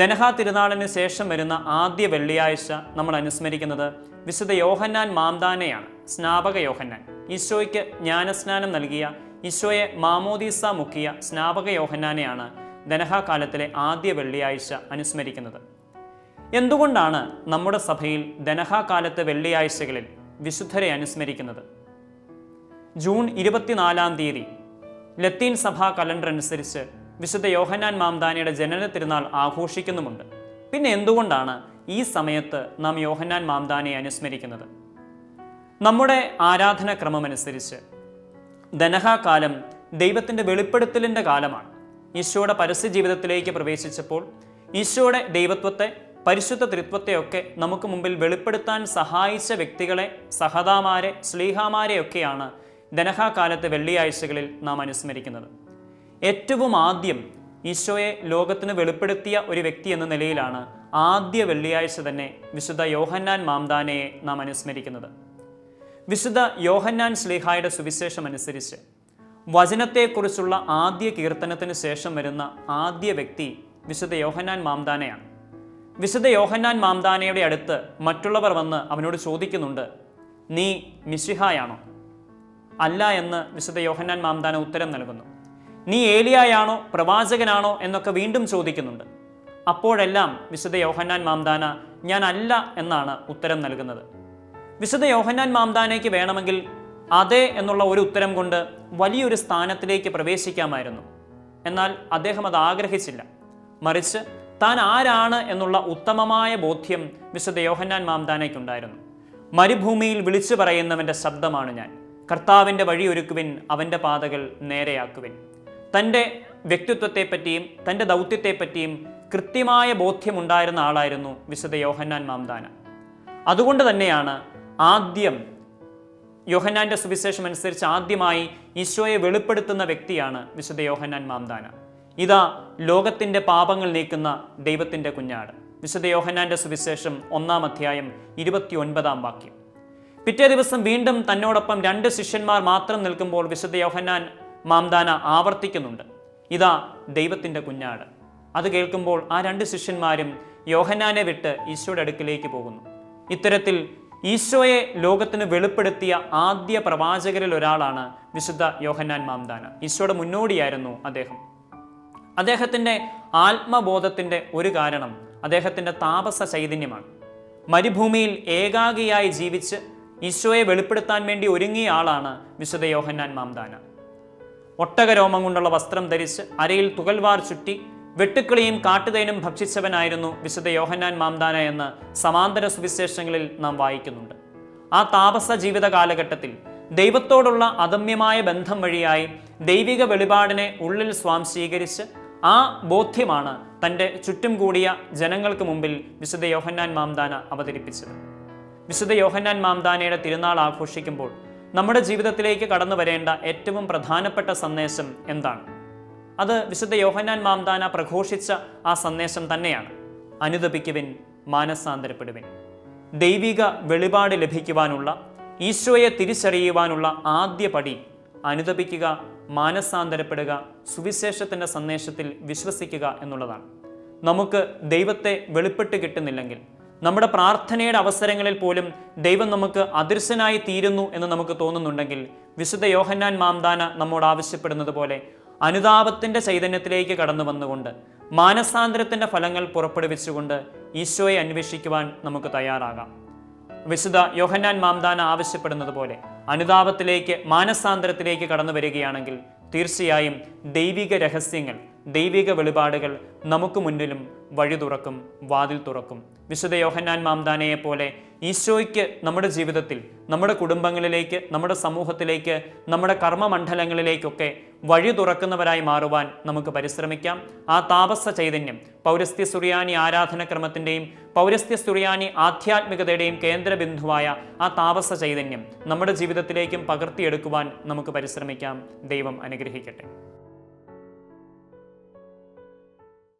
ദനഹ തിരുനാളിന് ശേഷം വരുന്ന ആദ്യ വെള്ളിയാഴ്ച നമ്മൾ അനുസ്മരിക്കുന്നത് വിശുദ്ധ യോഹന്നാൻ മാംദാനെയാണ് സ്നാപക യോഹന്നാൻ. ഈശോയ്ക്ക് ജ്ഞാനസ്നാനം നൽകിയ ഈശോയെ മാമോദീസ മുക്കിയ സ്നാപക യോഹന്നാനെയാണ് ദനഹ കാലത്തിലെ ആദ്യ വെള്ളിയാഴ്ച അനുസ്മരിക്കുന്നത്. എന്തുകൊണ്ടാണ് നമ്മുടെ സഭയിൽ ദനഹ കാലത്തെ വെള്ളിയാഴ്ചകളിൽ വിശുദ്ധരെ അനുസ്മരിക്കുന്നത്? ജൂൺ ഇരുപത്തിനാലാം തീയതി ലത്തീൻ സഭാ കലണ്ടർ അനുസരിച്ച് വിശുദ്ധ യോഹന്നാൻ മാംദാനിയുടെ ജനന തിരുനാൾ ആഘോഷിക്കുന്നുമുണ്ട്. പിന്നെ എന്തുകൊണ്ടാണ് ഈ സമയത്ത് നാം യോഹന്നാൻ മാംദാനയെ അനുസ്മരിക്കുന്നത്? നമ്മുടെ ആരാധനക്രമമനുസരിച്ച് ധനഹാകാലം ദൈവത്തിന്റെ വെളിപ്പെടുത്തലിന്റെ കാലമാണ്. ഈശോയുടെ പരസ്യ ജീവിതത്തിലേക്ക് പ്രവേശിച്ചപ്പോൾ ഈശോയുടെ ദൈവത്വത്തെ പരിശുദ്ധ ത്രിത്വത്തെയൊക്കെ നമുക്ക് മുമ്പിൽ വെളിപ്പെടുത്താൻ സഹായിച്ച വ്യക്തികളെ സഹതാമാരെ സ്ലീഹാമാരെയൊക്കെയാണ് ധനഹാകാലത്തെ വെള്ളിയാഴ്ചകളിൽ നാം അനുസ്മരിക്കുന്നത്. ഏറ്റവും ആദ്യം ഈശോയെ ലോകത്തിന് വെളിപ്പെടുത്തിയ ഒരു വ്യക്തി എന്ന നിലയിലാണ് ആദ്യ വെള്ളിയാഴ്ച തന്നെ വിശുദ്ധ യോഹന്നാൻ മാംദാനയെ നാം അനുസ്മരിക്കുന്നത്. വിശുദ്ധ യോഹന്നാൻ സ്ലീഹായുടെ സുവിശേഷം അനുസരിച്ച് വചനത്തെക്കുറിച്ചുള്ള ആദ്യ കീർത്തനത്തിന് ശേഷം വരുന്ന ആദ്യ വ്യക്തി വിശുദ്ധ യോഹന്നാൻ മാംദാനയാണ്. വിശുദ്ധ യോഹന്നാൻ മാംദാനയുടെ അടുത്ത് മറ്റുള്ളവർ വന്ന് അവനോട് ചോദിക്കുന്നുണ്ട് നീ മിശിഹായാണോ? അല്ല എന്ന് വിശുദ്ധ യോഹന്നാൻ മാംദാന ഉത്തരം നൽകുന്നു. നീ ഏലിയായാണോ പ്രവാചകനാണോ എന്നൊക്കെ വീണ്ടും ചോദിക്കുന്നുണ്ട്. അപ്പോഴെല്ലാം വിശുദ്ധ യോഹന്നാൻ മാംദാന ഞാൻ അല്ല എന്നാണ് ഉത്തരം നൽകുന്നത്. വിശുദ്ധ യോഹന്നാൻ മാംദാനയ്ക്ക് വേണമെങ്കിൽ അതെ എന്നുള്ള ഒരു ഉത്തരം കൊണ്ട് വലിയൊരു സ്ഥാനത്തിലേക്ക് പ്രവേശിക്കാമായിരുന്നു. എന്നാൽ അദ്ദേഹം അത് ആഗ്രഹിച്ചില്ല. മറിച്ച് താൻ ആരാണ് എന്നുള്ള ഉത്തമമായ ബോധ്യം വിശുദ്ധ യോഹന്നാൻ മാംദാനയ്ക്കുണ്ടായിരുന്നു. മരുഭൂമിയിൽ വിളിച്ചു പറയുന്നവന്റെ ശബ്ദമാണ് ഞാൻ. കർത്താവിന്റെ വഴിയൊരുക്കുവിൻ അവന്റെ പാതകൾ നേരെയാക്കുവിൻ. തന്റെ വ്യക്തിത്വത്തെപ്പറ്റിയും തന്റെ ദൗത്യത്തെപ്പറ്റിയും കൃത്യമായ ബോധ്യമുണ്ടായിരുന്ന ആളായിരുന്നു വിശുദ്ധ യോഹന്നാൻ മാംദാന. അതുകൊണ്ട് തന്നെയാണ് ആദ്യം യോഹന്നാന്റെ സുവിശേഷം അനുസരിച്ച് ആദ്യമായി ഈശോയെ വെളിപ്പെടുത്തുന്ന വ്യക്തിയാണ് വിശുദ്ധ യോഹന്നാൻ മാംദാന. ഇതാ ലോകത്തിന്റെ പാപങ്ങൾ നീക്കുന്ന ദൈവത്തിന്റെ കുഞ്ഞാട്. വിശുദ്ധ യോഹന്നാന്റെ സുവിശേഷം ഒന്നാം അധ്യായം ഇരുപത്തി ഒൻപതാം വാക്യം. പിറ്റേ ദിവസം വീണ്ടും തന്നോടൊപ്പം രണ്ട് ശിഷ്യന്മാർ മാത്രം നിൽക്കുമ്പോൾ വിശുദ്ധ യോഹന്നാൻ മാംദാന ആവർത്തിക്കുന്നുണ്ട്. ഇതാ ദൈവത്തിന്റെ കുഞ്ഞാട്. അത് കേൾക്കുമ്പോൾ ആ രണ്ട് ശിഷ്യന്മാരും യോഹന്നാനെ വിട്ട് ഈശോയുടെ അടുക്കിലേക്ക് പോകുന്നു. ഇത്തരത്തിൽ ഈശോയെ ലോകത്തിന് വെളിപ്പെടുത്തിയ ആദ്യ പ്രവാചകരിൽ ഒരാളാണ് വിശുദ്ധ യോഹന്നാൻ മാംദാന. ഈശോയുടെ മുന്നോടിയായിരുന്നു അദ്ദേഹം. അദ്ദേഹത്തിന്റെ ആത്മബോധത്തിന്റെ ഒരു കാരണം അദ്ദേഹത്തിന്റെ താപസ ചൈതന്യമാണ്. മരുഭൂമിയിൽ ഏകാഗിയായി ജീവിച്ച് ഈശോയെ വെളിപ്പെടുത്താൻ വേണ്ടി ഒരുങ്ങിയ ആളാണ് വിശുദ്ധ യോഹന്നാൻ മാംദാന. ഒട്ടകരോമം കൊണ്ടുള്ള വസ്ത്രം ധരിച്ച് അരയിൽ തുകൽവാർ ചുറ്റി വെട്ടുക്കിളിയും കാട്ടുതേനും ഭക്ഷിച്ചവനായിരുന്നു വിശുദ്ധ യോഹന്നാൻ മാംദാന എന്ന് സമാന്തര സുവിശേഷങ്ങളിൽ നാം വായിക്കുന്നുണ്ട്. ആ താപസ ജീവിത കാലഘട്ടത്തിൽ ദൈവത്തോടുള്ള അദമ്യമായ ബന്ധം വഴിയായി ദൈവിക വെളിപാടിനെ ഉള്ളിൽ സ്വാംശീകരിച്ച് ആ ബോധ്യമാണ് തന്റെ ചുറ്റും കൂടിയ ജനങ്ങൾക്ക് മുമ്പിൽ വിശുദ്ധ യോഹന്നാൻ മാംദാന അവതരിപ്പിച്ചത്. വിശുദ്ധ യോഹന്നാൻ മാംദാനയുടെ തിരുനാൾ ആഘോഷിക്കുമ്പോൾ നമ്മുടെ ജീവിതത്തിലേക്ക് കടന്നു വരേണ്ട ഏറ്റവും പ്രധാനപ്പെട്ട സന്ദേശം എന്താണ്? അത് വിശുദ്ധ യോഹന്നാൻ മാംദാന പ്രഘോഷിച്ച ആ സന്ദേശം തന്നെയാണ്. അനുദപിക്കുവിൻ മാനസാന്തരപ്പെടുവിൻ. ദൈവിക വെളിപാട് ലഭിക്കുവാനുള്ള ഈശോയെ തിരിച്ചറിയുവാനുള്ള ആദ്യ പടി അനുദപിക്കുക മാനസാന്തരപ്പെടുക സുവിശേഷത്തിന്റെ സന്ദേശത്തിൽ വിശ്വസിക്കുക എന്നുള്ളതാണ്. നമുക്ക് ദൈവത്തെ വെളിപ്പെട്ട് കിട്ടുന്നില്ലെങ്കിൽ നമ്മുടെ പ്രാർത്ഥനയുടെ അവസരങ്ങളിൽ പോലും ദൈവം നമുക്ക് അദൃശ്യനായി തീരുന്നു എന്ന് നമുക്ക് തോന്നുന്നുണ്ടെങ്കിൽ വിശുദ്ധ യോഹന്നാൻ മാംദാന നമ്മോട് ആവശ്യപ്പെടുന്നത് പോലെ അനുതാപത്തിന്റെ ചൈതന്യത്തിലേക്ക് കടന്നു വന്നുകൊണ്ട് മാനസാന്തരത്തിന്റെ ഫലങ്ങൾ പുറപ്പെടുവിച്ചുകൊണ്ട് ഈശോയെ അന്വേഷിക്കുവാൻ നമുക്ക് തയ്യാറാകാം. വിശുദ്ധ യോഹന്നാൻ മാംദാന ആവശ്യപ്പെടുന്നത് പോലെ അനുതാപത്തിലേക്ക് മാനസാന്തരത്തിലേക്ക് കടന്നു വരികയാണെങ്കിൽ തീർച്ചയായും ദൈവിക രഹസ്യങ്ങൾ ദൈവിക വെളിപാടുകൾ നമുക്ക് മുന്നിലും വഴി തുറക്കും വാതിൽ തുറക്കും. വിശുദ്ധ യോഹന്നാൻ മാംദാനയെ പോലെ ഈശോയ്ക്ക് നമ്മുടെ ജീവിതത്തിൽ നമ്മുടെ കുടുംബങ്ങളിലേക്ക് നമ്മുടെ സമൂഹത്തിലേക്ക് നമ്മുടെ കർമ്മമണ്ഡലങ്ങളിലേക്കൊക്കെ വഴി തുറക്കുന്നവരായി മാറുവാൻ നമുക്ക് പരിശ്രമിക്കാം. ആ താപസ ചൈതന്യം പൗരസ്ത്യ സുറിയാനി ആരാധനക്രമത്തിന്റെയും പൗരസ്ത്യ സുറിയാനി ആധ്യാത്മികതയുടെയും കേന്ദ്രബിന്ദുവായ ആ താപസ ചൈതന്യം നമ്മുടെ ജീവിതത്തിലേക്കും പകർത്തിയെടുക്കുവാൻ നമുക്ക് പരിശ്രമിക്കാം. ദൈവം അനുഗ്രഹിക്കട്ടെ.